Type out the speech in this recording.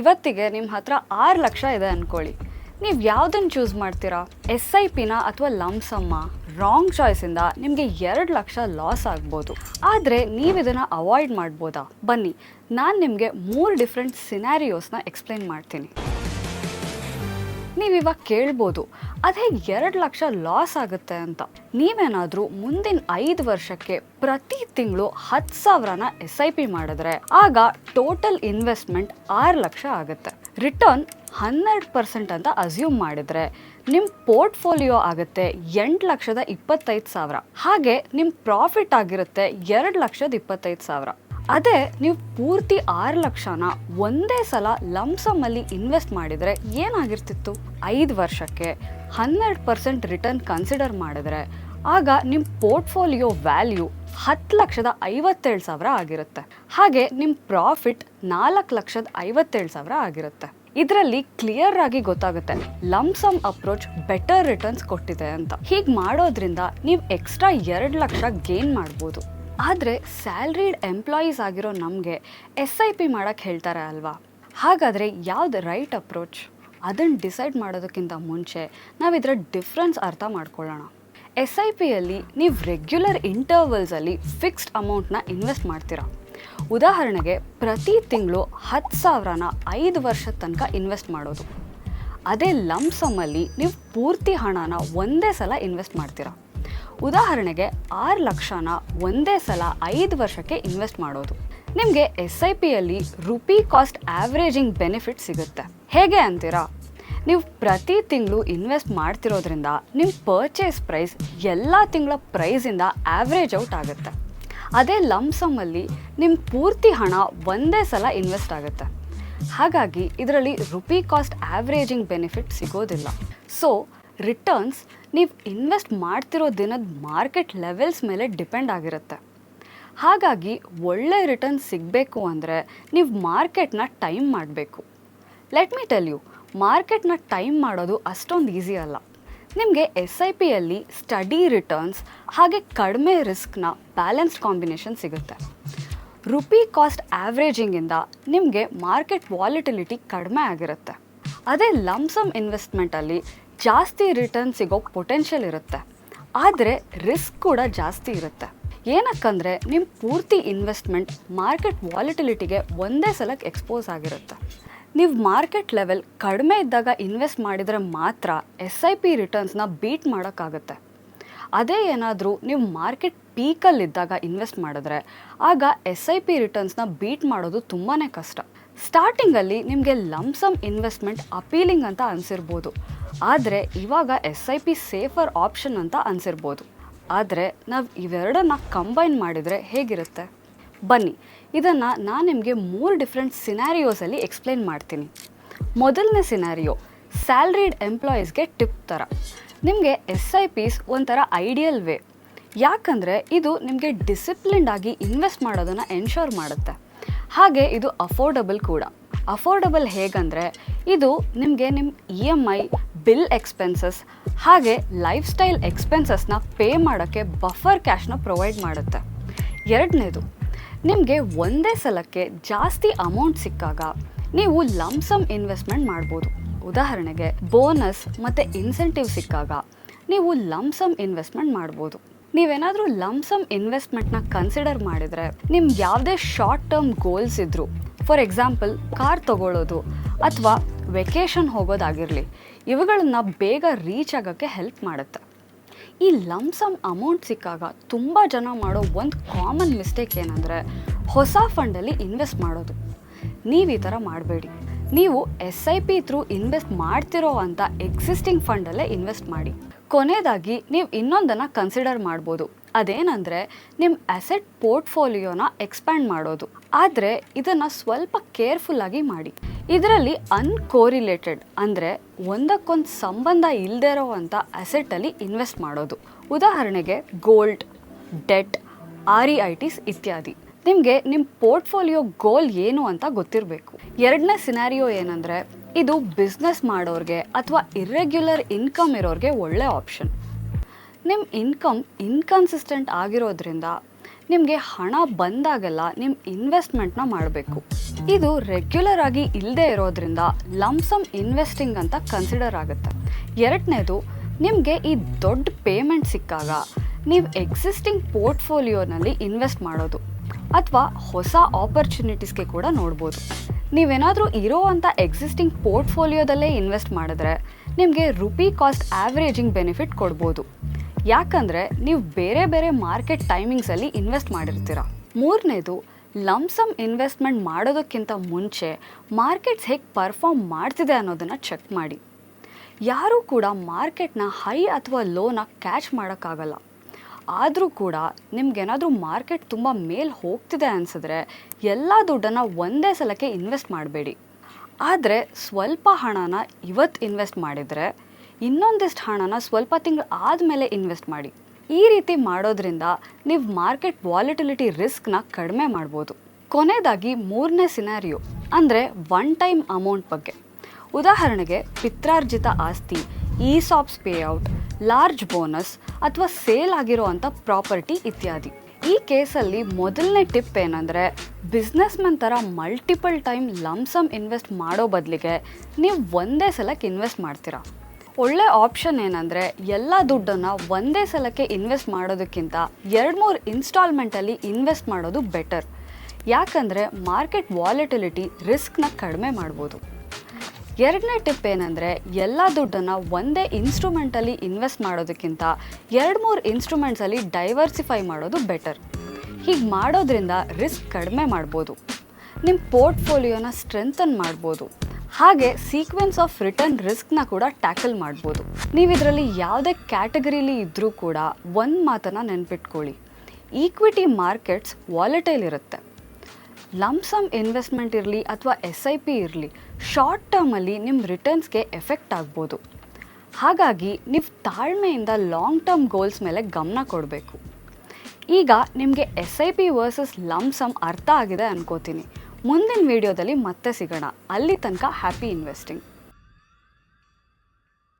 ಇವತ್ತಿಗೆ ನಿಮ್ಮ ಹತ್ರ ಆರು ಲಕ್ಷ ಇದೆ ಅಂದ್ಕೊಳ್ಳಿ ನೀವು ಯಾವುದನ್ನು ಚೂಸ್ ಮಾಡ್ತೀರಾ? ಎಸ್ ಐ ಪಿನ ಅಥವಾ ಲಮ್ಸಮ್ಮ ರಾಂಗ್ ಚಾಯ್ಸಿಂದ ನಿಮಗೆ ಎರಡು ಲಕ್ಷ ಲಾಸ್ ಆಗ್ಬೋದು. ಆದರೆ ನೀವು ಇದನ್ನು ಅವಾಯ್ಡ್ ಮಾಡ್ಬೋದಾ? ಬನ್ನಿ, ನಾನು ನಿಮಗೆ ಮೂರು ಡಿಫ್ರೆಂಟ್ ಸಿನಾರಿಯೋಸ್ನ ಎಕ್ಸ್ಪ್ಲೈನ್ ಮಾಡ್ತೀನಿ. ನೀವು ಇವಾಗ ಕೇಳ್ಬೋದು. ಅದೇ ಎರಡು ಲಕ್ಷ ಲಾಸ್ ಆಗುತ್ತೆ ಅಂತ. ನೀವೇನಾದರೂ ಮುಂದಿನ ಐದು ವರ್ಷಕ್ಕೆ ಪ್ರತಿ ತಿಂಗಳು ಹತ್ತು ಸಾವಿರನ ಎಸ್ ಐ ಪಿ ಮಾಡಿದ್ರೆ ಆಗ ಟೋಟಲ್ ಇನ್ವೆಸ್ಟ್ಮೆಂಟ್ ಆರು ಲಕ್ಷ ಆಗುತ್ತೆ. ರಿಟರ್ನ್ ಹನ್ನೆರಡು ಪರ್ಸೆಂಟ್ ಅಂತ ಅಸ್ಯೂಮ್ ಮಾಡಿದರೆ ನಿಮ್ಮ ಪೋರ್ಟ್ಫೋಲಿಯೋ ಆಗುತ್ತೆ ಎಂಟು ಲಕ್ಷದ ಇಪ್ಪತ್ತೈದು ಸಾವಿರ. ಹಾಗೆ ನಿಮ್ಮ ಪ್ರಾಫಿಟ್ ಆಗಿರುತ್ತೆ ಎರಡು ಲಕ್ಷದ ಇಪ್ಪತ್ತೈದು ಸಾವಿರ. ಅದೇ ನೀವು ಪೂರ್ತಿ ಆರು ಲಕ್ಷನ ಒಂದೇ ಸಲ ಲಂಸಮಲ್ಲಿ ಇನ್ವೆಸ್ಟ್ ಮಾಡಿದರೆ ಏನಾಗಿರ್ತಿತ್ತು? ಐದು ವರ್ಷಕ್ಕೆ ಹನ್ನೆರಡು ಪರ್ಸೆಂಟ್ ರಿಟರ್ನ್ ಕನ್ಸಿಡರ್ ಮಾಡಿದ್ರೆ ಆಗ ನಿಮ್ಮ ಪೋರ್ಟ್ಫೋಲಿಯೋ ವ್ಯಾಲ್ಯೂ ಹತ್ತು ಲಕ್ಷದ ಐವತ್ತೇಳು ಸಾವಿರ ಆಗಿರುತ್ತೆ. ಹಾಗೆ ನಿಮ್ಮ ಪ್ರಾಫಿಟ್ ನಾಲ್ಕು ಲಕ್ಷದ ಐವತ್ತೇಳು ಸಾವಿರ ಆಗಿರುತ್ತೆ. ಇದರಲ್ಲಿ ಕ್ಲಿಯರ್ ಆಗಿ ಗೊತ್ತಾಗುತ್ತೆ ಲಮ್ಸಮ್ ಅಪ್ರೋಚ್ ಬೆಟರ್ ರಿಟರ್ನ್ಸ್ ಕೊಟ್ಟಿದೆ ಅಂತ. ಹೀಗೆ ಮಾಡೋದ್ರಿಂದ ನೀವು ಎಕ್ಸ್ಟ್ರಾ ಎರಡು ಲಕ್ಷ ಗೇನ್ ಮಾಡ್ಬೋದು. ಆದರೆ ಸ್ಯಾಲ್ರಿಡ್ ಎಂಪ್ಲಾಯೀಸ್ ಆಗಿರೋ ನಮಗೆ ಎಸ್ ಐ ಪಿ ಮಾಡೋಕ್ಕೆ ಹೇಳ್ತಾರೆ ಅಲ್ವಾ? ಹಾಗಾದರೆ ಯಾವ್ದು ರೈಟ್ ಅಪ್ರೋಚ್? ಅದನ್ನು ಡಿಸೈಡ್ ಮಾಡೋದಕ್ಕಿಂತ ಮುಂಚೆ ನಾವು ಇದರ ಡಿಫ್ರೆನ್ಸ್ ಅರ್ಥ ಮಾಡ್ಕೊಳ್ಳೋಣ. ಎಸ್ ಐ ಪಿಯಲ್ಲಿ ನೀವು ರೆಗ್ಯುಲರ್ ಇಂಟರ್ವಲ್ಸಲ್ಲಿ ಫಿಕ್ಸ್ಡ್ ಅಮೌಂಟ್ನ ಇನ್ವೆಸ್ಟ್ ಮಾಡ್ತೀರಾ? ಉದಾಹರಣೆಗೆ ಪ್ರತಿ ತಿಂಗಳು ಹತ್ತು ಸಾವಿರನ ಐದು ವರ್ಷದ ತನಕ ಇನ್ವೆಸ್ಟ್ ಮಾಡೋದು. ಅದೇ ಲಮ್ಸಮ್ಮಲ್ಲಿ ನೀವು ಪೂರ್ತಿ ಹಣನ ಒಂದೇ ಸಲ ಇನ್ವೆಸ್ಟ್ ಮಾಡ್ತೀರಾ? ಉದಾಹರಣೆಗೆ ಆರು ಲಕ್ಷನ ಒಂದೇ ಸಲ ಐದು ವರ್ಷಕ್ಕೆ ಇನ್ವೆಸ್ಟ್ ಮಾಡೋದು. ನಿಮಗೆ ಎಸ್ ಐ ಪಿಯಲ್ಲಿ ರುಪಿ ಕಾಸ್ಟ್ ಆವ್ರೇಜಿಂಗ್ ಬೆನಿಫಿಟ್ ಸಿಗುತ್ತೆ. ಹೇಗೆ ಅಂತೀರಾ? ನೀವು ಪ್ರತಿ ತಿಂಗಳು ಇನ್ವೆಸ್ಟ್ ಮಾಡ್ತಿರೋದ್ರಿಂದ ನಿಮ್ಮ ಪರ್ಚೇಸ್ ಪ್ರೈಸ್ ಎಲ್ಲ ತಿಂಗಳ ಪ್ರೈಸಿಂದ ಆವ್ರೇಜ್ ಔಟ್ ಆಗುತ್ತೆ. ಅದೇ ಲಮ್ಸಮ್ಮಲ್ಲಿ ನಿಮ್ಮ ಪೂರ್ತಿ ಹಣ ಒಂದೇ ಸಲ ಇನ್ವೆಸ್ಟ್ ಆಗುತ್ತೆ. ಹಾಗಾಗಿ ಇದರಲ್ಲಿ ರುಪಿ ಕಾಸ್ಟ್ ಆವ್ರೇಜಿಂಗ್ ಬೆನಿಫಿಟ್ ಸಿಗೋದಿಲ್ಲ. ಸೊ ರಿಟರ್ನ್ಸ್ ನೀವು ಇನ್ವೆಸ್ಟ್ ಮಾಡ್ತಿರೋ ದಿನದ ಮಾರ್ಕೆಟ್ ಲೆವೆಲ್ಸ್ ಮೇಲೆ ಡಿಪೆಂಡ್ ಆಗಿರುತ್ತೆ. ಹಾಗಾಗಿ ಒಳ್ಳೆ ರಿಟರ್ನ್ ಸಿಗಬೇಕು ಅಂದರೆ ನೀವು ಮಾರ್ಕೆಟ್ನ ಟೈಮ್ ಮಾಡಬೇಕು. ಲೆಟ್ ಮೀ ಟೆಲ್ ಯು ಮಾರ್ಕೆಟ್ನ ಟೈಮ್ ಮಾಡೋದು ಅಷ್ಟೊಂದು ಈಸಿ ಅಲ್ಲ. ನಿಮಗೆ ಎಸ್ ಐ ಪಿಯಲ್ಲಿ ಸ್ಟಡಿ ರಿಟರ್ನ್ಸ್ ಹಾಗೆ ಕಡಿಮೆ ರಿಸ್ಕ್ನ ಬ್ಯಾಲೆನ್ಸ್ಡ್ ಕಾಂಬಿನೇಷನ್ ಸಿಗುತ್ತೆ. ರುಪಿ ಕಾಸ್ಟ್ ಆವ್ರೇಜಿಂಗಿಂದ ನಿಮಗೆ ಮಾರ್ಕೆಟ್ ವಾಲಿಟಿಲಿಟಿ ಕಡಿಮೆ ಆಗಿರುತ್ತೆ. ಅದೇ ಲಮ್ಸಮ್ ಇನ್ವೆಸ್ಟ್ಮೆಂಟಲ್ಲಿ ಜಾಸ್ತಿ ರಿಟರ್ನ್ ಸಿಗೋ ಪೊಟೆನ್ಷಿಯಲ್ ಇರುತ್ತೆ. ಆದರೆ ರಿಸ್ಕ್ ಕೂಡ ಜಾಸ್ತಿ ಇರುತ್ತೆ. ಏನಕ್ಕಂದರೆ ನಿಮ್ಮ ಪೂರ್ತಿ ಇನ್ವೆಸ್ಟ್ಮೆಂಟ್ ಮಾರ್ಕೆಟ್ ವಾಲಿಟಿಲಿಟಿಗೆ ಒಂದೇ ಸಲಕ್ಕೆ ಎಕ್ಸ್ಪೋಸ್ ಆಗಿರುತ್ತೆ. ನೀವು ಮಾರ್ಕೆಟ್ ಲೆವೆಲ್ ಕಡಿಮೆ ಇದ್ದಾಗ ಇನ್ವೆಸ್ಟ್ ಮಾಡಿದರೆ ಮಾತ್ರ ಎಸ್ ಐ ಪಿ ರಿಟರ್ನ್ಸ್ನ ಬೀಟ್ ಮಾಡೋಕ್ಕಾಗುತ್ತೆ. ಅದೇ ಏನಾದರೂ ನೀವು ಮಾರ್ಕೆಟ್ ಪೀಕಲ್ಲಿದ್ದಾಗ ಇನ್ವೆಸ್ಟ್ ಮಾಡಿದ್ರೆ ಆಗ ಎಸ್ ಐ ಪಿ ರಿಟರ್ನ್ಸ್ನ ಬೀಟ್ ಮಾಡೋದು ತುಂಬಾ ಕಷ್ಟ. ಸ್ಟಾರ್ಟಿಂಗಲ್ಲಿ ನಿಮಗೆ ಲಂಪ್ಸಮ್ ಇನ್ವೆಸ್ಟ್ಮೆಂಟ್ ಅಪೀಲಿಂಗ್ ಅಂತ ಅನಿಸಿರ್ಬೋದು. ಆದರೆ ಇವಾಗ S I P safer option ಅಂತ ಅನಿಸಿರ್ಬೋದು. ಆದರೆ ನಾವು ಇವೆರಡನ್ನ ಕಂಬೈನ್ ಮಾಡಿದರೆ ಹೇಗಿರುತ್ತೆ? ಬನ್ನಿ, ಇದನ್ನು ನಾನು ನಿಮಗೆ ಮೂರು ಡಿಫ್ರೆಂಟ್ ಸಿನಾರಿಯೋಸಲ್ಲಿ ಎಕ್ಸ್ಪ್ಲೈನ್ ಮಾಡ್ತೀನಿ. ಮೊದಲನೇ ಸಿನಾರಿಯೋ ಸ್ಯಾಲ್ರಿಡ್ ಎಂಪ್ಲಾಯೀಸ್ಗೆ ಟಿಪ್ ಥರ ನಿಮಗೆ ಎಸ್ ಐ ಪಿಸ್ ಒಂಥರ ಐಡಿಯಲ್ ವೇ ಯಾಕಂದರೆ ಇದು ನಿಮಗೆ ಡಿಸಿಪ್ಲಿನ್ಡ್ ಆಗಿ ಇನ್ವೆಸ್ಟ್ ಮಾಡೋದನ್ನು ಎನ್ಶೋರ್ ಮಾಡುತ್ತೆ. ಹಾಗೆ ಇದು ಅಫೋರ್ಡಬಲ್ ಕೂಡ. ಅಫೋರ್ಡಬಲ್ ಹೇಗಂದರೆ, ಇದು ನಿಮಗೆ ನಿಮ್ಮ E M I bill expenses, ಹಾಗೆ ಲೈಫ್ ಸ್ಟೈಲ್ ಎಕ್ಸ್ಪೆನ್ಸಸ್ನ ಪೇ ಮಾಡೋಕ್ಕೆ ಬಫರ್ ಕ್ಯಾಶ್ನ ಪ್ರೊವೈಡ್ ಮಾಡುತ್ತೆ. ಎರಡನೇದು, ನಿಮಗೆ ಒಂದೇ ಸಲಕ್ಕೆ ಜಾಸ್ತಿ ಅಮೌಂಟ್ ಸಿಕ್ಕಾಗ ನೀವು ಲಮ್ಸಮ್ ಇನ್ವೆಸ್ಟ್ಮೆಂಟ್ ಮಾಡ್ಬೋದು. ಉದಾಹರಣೆಗೆ, ಬೋನಸ್ ಮತ್ತು ಇನ್ಸೆಂಟಿವ್ ಸಿಕ್ಕಾಗ ನೀವು ಲಮ್ಸಮ್ ಇನ್ವೆಸ್ಟ್ಮೆಂಟ್ ಮಾಡ್ಬೋದು. ನೀವೇನಾದರೂ ಲಮ್ಸಮ್ ಇನ್ವೆಸ್ಟ್ಮೆಂಟ್ನ ಕನ್ಸಿಡರ್ ಮಾಡಿದರೆ ನಿಮ್ಗೆ ಯಾವುದೇ ಶಾರ್ಟ್ ಟರ್ಮ್ ಗೋಲ್ಸ್ ಇದ್ದರೂ ಫಾರ್ ಎಕ್ಸಾಂಪಲ್ ಕಾರ್ ತಗೊಳ್ಳೋದು ಅಥವಾ ವೆಕೇಷನ್ ಹೋಗೋದಾಗಿರಲಿ, ಇವುಗಳನ್ನ ಬೇಗ ರೀಚ್ ಆಗೋಕ್ಕೆ ಹೆಲ್ಪ್ ಮಾಡುತ್ತೆ. ಈ ಲಮ್ಸಮ್ ಅಮೌಂಟ್ ಸಿಕ್ಕಾಗ ತುಂಬ ಜನ ಮಾಡೋ ಒಂದು ಕಾಮನ್ ಮಿಸ್ಟೇಕ್ ಏನಂದರೆ, ಹೊಸ ಫಂಡಲ್ಲಿ ಇನ್ವೆಸ್ಟ್ ಮಾಡೋದು. ನೀವು ಈ ಥರ ಮಾಡಬೇಡಿ. ನೀವು S I P through invest ಮಾಡ್ತಿರೋ ಅಂತ ಎಕ್ಸಿಸ್ಟಿಂಗ್ ಫಂಡಲ್ಲೇ ಇನ್ವೆಸ್ಟ್ ಮಾಡಿ. ಕೊನೆಯದಾಗಿ ನೀವು ಇನ್ನೊಂದನ್ನು ಕನ್ಸಿಡರ್ ಮಾಡ್ಬೋದು. ಅದೇನೆಂದರೆ ನಿಮ್ಮ ಅಸೆಟ್ ಪೋರ್ಟ್ಫೋಲಿಯೋನ ಎಕ್ಸ್ಪ್ಯಾಂಡ್ ಮಾಡೋದು. ಆದರೆ ಇದನ್ನು ಸ್ವಲ್ಪ ಕೇರ್ಫುಲ್ಲಾಗಿ ಮಾಡಿ. ಇದರಲ್ಲಿ ಅನ್ಕೋರಿಲೇಟೆಡ್ ಅಂದರೆ ಒಂದಕ್ಕೊಂದು ಸಂಬಂಧ ಇಲ್ಲದೆ ಇರೋವಂಥ ಅಸೆಟಲ್ಲಿ ಇನ್ವೆಸ್ಟ್ ಮಾಡೋದು. ಉದಾಹರಣೆಗೆ gold debt R I Ts ಇತ್ಯಾದಿ. ನಿಮಗೆ ನಿಮ್ಮ ಪೋರ್ಟ್ಫೋಲಿಯೋ ಗೋಲ್ ಏನು ಅಂತ ಗೊತ್ತಿರಬೇಕು. ಎರಡನೇ ಸಿನಾರಿಯೋ ಏನಂದರೆ ಇದು ಬಿಸ್ನೆಸ್ ಮಾಡೋರಿಗೆ ಅಥವಾ ಇರ್ರೆಗ್ಯುಲರ್ ಇನ್ಕಮ್ ಇರೋರಿಗೆ ಒಳ್ಳೆ ಆಪ್ಷನ್ ನಿಮ್ಮ ಇನ್ಕಮ್ ಇನ್ಕನ್ಸಿಸ್ಟೆಂಟ್ ಆಗಿರೋದ್ರಿಂದ ನಿಮಗೆ ಹಣ ಬಂದಾಗೆಲ್ಲ ನಿಮ್ಮ ಇನ್ವೆಸ್ಟ್ಮೆಂಟ್ನ ಮಾಡಬೇಕು. ಇದು ರೆಗ್ಯುಲರ್ ಆಗಿ ಇಲ್ಲದೆ ಇರೋದ್ರಿಂದ ಲಮ್ಸಮ್ ಇನ್ವೆಸ್ಟಿಂಗ್ ಅಂತ ಕನ್ಸಿಡರ್ ಆಗುತ್ತೆ. ಎರಡನೇದು, ನಿಮಗೆ ಈ ದೊಡ್ಡ ಪೇಮೆಂಟ್ ಸಿಕ್ಕಾಗ ನೀವು ಎಕ್ಸಿಸ್ಟಿಂಗ್ ಪೋರ್ಟ್ಫೋಲಿಯೋನಲ್ಲಿ ಇನ್ವೆಸ್ಟ್ ಮಾಡೋದು ಅಥವಾ ಹೊಸ ಆಪರ್ಚುನಿಟೀಸ್ಗೆ ಕೂಡ ನೋಡ್ಬೋದು. ನೀವೇನಾದರೂ ಇರೋವಂಥ ಎಕ್ಸಿಸ್ಟಿಂಗ್ ಪೋರ್ಟ್ಫೋಲಿಯೋದಲ್ಲೇ ಇನ್ವೆಸ್ಟ್ ಮಾಡಿದ್ರೆ ನಿಮಗೆ ರುಪಿ ಕಾಸ್ಟ್ ಆವ್ರೇಜಿಂಗ್ ಬೆನಿಫಿಟ್ ಕೊಡ್ಬೋದು. ಯಾಕಂದರೆ ನೀವು ಬೇರೆ ಬೇರೆ ಮಾರ್ಕೆಟ್ ಟೈಮಿಂಗ್ಸಲ್ಲಿ ಇನ್ವೆಸ್ಟ್ ಮಾಡಿರ್ತೀರ. ಮೂರನೇದು ಲಮ್ಸಮ್ ಇನ್ವೆಸ್ಟ್ಮೆಂಟ್ ಮಾಡೋದಕ್ಕಿಂತ ಮುಂಚೆ ಮಾರ್ಕೆಟ್ಸ್ ಹೇಗೆ ಪರ್ಫಾರ್ಮ್ ಮಾಡ್ತಿದೆ ಅನ್ನೋದನ್ನು ಚೆಕ್ ಮಾಡಿ. ಯಾರೂ ಕೂಡ ಮಾರ್ಕೆಟ್ನ ಹೈ ಅಥವಾ ಲೋನ ಕ್ಯಾಚ್ ಮಾಡೋಕ್ಕಾಗಲ್ಲ. ಆದರೂ ಕೂಡ ನಿಮ್ಗೇನಾದರೂ ಮಾರ್ಕೆಟ್ ತುಂಬ ಮೇಲ್ ಹೋಗ್ತಿದೆ ಅನಿಸಿದ್ರೆ ಎಲ್ಲ ದುಡ್ಡನ್ನು ಒಂದೇ ಸಲಕ್ಕೆ ಇನ್ವೆಸ್ಟ್ ಮಾಡಬೇಡಿ. ಆದರೆ ಸ್ವಲ್ಪ ಹಣನ ಇವತ್ತು ಇನ್ವೆಸ್ಟ್ ಮಾಡಿದರೆ ಇನ್ನೊಂದಿಷ್ಟು ಹಣನ ಸ್ವಲ್ಪ ತಿಂಗಳು ಆದಮೇಲೆ ಇನ್ವೆಸ್ಟ್ ಮಾಡಿ. ಈ ರೀತಿ ಮಾಡೋದ್ರಿಂದ ನೀವು ಮಾರ್ಕೆಟ್ ವಾಲಿಟಿಲಿಟಿ ರಿಸ್ಕ್ನ ಕಡಿಮೆ ಮಾಡ್ಬೋದು. ಕೊನೆಯದಾಗಿ ಮೂರನೇ ಸಿನಾರಿಯೋ, ಅಂದರೆ ಒನ್ ಟೈಮ್ ಅಮೌಂಟ್ ಬಗ್ಗೆ. ಉದಾಹರಣೆಗೆ ಪಿತ್ರಾರ್ಜಿತ ಆಸ್ತಿ ಇಸಾಪ್ಸ್ ಪೇಔಟ್, ಲಾರ್ಜ್ ಬೋನಸ್ ಅಥವಾ ಸೇಲ್ ಆಗಿರೋ ಅಂಥ ಪ್ರಾಪರ್ಟಿ ಇತ್ಯಾದಿ. ಈ ಕೇಸಲ್ಲಿ ಮೊದಲನೇ ಟಿಪ್ ಏನಂದರೆ ಬಿಸ್ನೆಸ್ ಮ್ಯಾನ್ ಥರ multiple time lump sum invest ಮಾಡೋ ಬದಲಿಗೆ ನೀವು ಒಂದೇ ಸಲಕ್ಕೆ ಇನ್ವೆಸ್ಟ್ ಮಾಡ್ತೀರಾ. ಒಳ್ಳೆ ಆಪ್ಷನ್ ಏನಂದರೆ ಎಲ್ಲ ದುಡ್ಡನ್ನು ಒಂದೇ ಸಲಕ್ಕೆ ಇನ್ವೆಸ್ಟ್ ಮಾಡೋದಕ್ಕಿಂತ ಎರಡು ಮೂರು ಇನ್ಸ್ಟಾಲ್ಮೆಂಟಲ್ಲಿ ಇನ್ವೆಸ್ಟ್ ಮಾಡೋದು ಬೆಟರ್ ಯಾಕಂದರೆ ಮಾರ್ಕೆಟ್ ವಾಲಿಟಿಲಿಟಿ ರಿಸ್ಕ್ನ ಕಡಿಮೆ ಮಾಡ್ಬೋದು. ಎರಡನೇ ಟಿಪ್ ಏನಂದರೆ ಎಲ್ಲ ದುಡ್ಡನ್ನು ಒಂದೇ ಇನ್ಸ್ಟ್ರೂಮೆಂಟಲ್ಲಿ ಇನ್ವೆಸ್ಟ್ ಮಾಡೋದಕ್ಕಿಂತ ಎರಡು ಮೂರು ಇನ್ಸ್ಟ್ರೂಮೆಂಟ್ಸಲ್ಲಿ ಡೈವರ್ಸಿಫೈ ಮಾಡೋದು ಬೆಟರ್ ಹೀಗೆ ಮಾಡೋದ್ರಿಂದ ರಿಸ್ಕ್ ಕಡಿಮೆ ಮಾಡ್ಬೋದು. ನಿಮ್ಮ ಪೋರ್ಟ್ಫೋಲಿಯೋನ ಸ್ಟ್ರೆಂಥನ್ ಮಾಡ್ಬೋದು. ಹಾಗೆ ಸೀಕ್ವೆನ್ಸ್ ಆಫ್ ರಿಟರ್ನ್ ರಿಸ್ಕ್ನ ಕೂಡ ಟ್ಯಾಕಲ್ ಮಾಡ್ಬೋದು. ನೀವು ಇದರಲ್ಲಿ ಯಾವುದೇ ಕ್ಯಾಟಗರಿಲಿ ಇದ್ದರೂ ಕೂಡ ಒಂದು ಮಾತನ್ನು ನೆನ್ಪಿಟ್ಕೊಳ್ಳಿ. ಈಕ್ವಿಟಿ ಮಾರ್ಕೆಟ್ಸ್ ವಾಲೆಟೈಲ್ ಇರುತ್ತೆ. ಲಮ್ಸಮ್ ಇನ್ವೆಸ್ಟ್ಮೆಂಟ್ ಇರಲಿ ಅಥವಾ ಎಸ್ ಐ ಪಿ ಇರಲಿ ಶಾರ್ಟ್ ಟರ್ಮಲ್ಲಿ ನಿಮ್ಮ ರಿಟರ್ನ್ಸ್ಗೆ ಎಫೆಕ್ಟ್ ಆಗ್ಬೋದು. ಹಾಗಾಗಿ ನೀವು ತಾಳ್ಮೆಯಿಂದ ಲಾಂಗ್ ಟರ್ಮ್ ಗೋಲ್ಸ್ ಮೇಲೆ ಗಮನ ಕೊಡಬೇಕು. ಈಗ ನಿಮಗೆ S I P versus lump sum ಅರ್ಥ ಆಗಿದೆ ಅನ್ಕೋತೀನಿ. ಮುಂದಿನ ವಿಡಿಯೋದಲ್ಲಿ ಮತ್ತೆ ಸಿಗೋಣ. ಅಲ್ಲಿ ತನಕ ಹ್ಯಾಪಿ ಇನ್ವೆಸ್ಟಿಂಗ್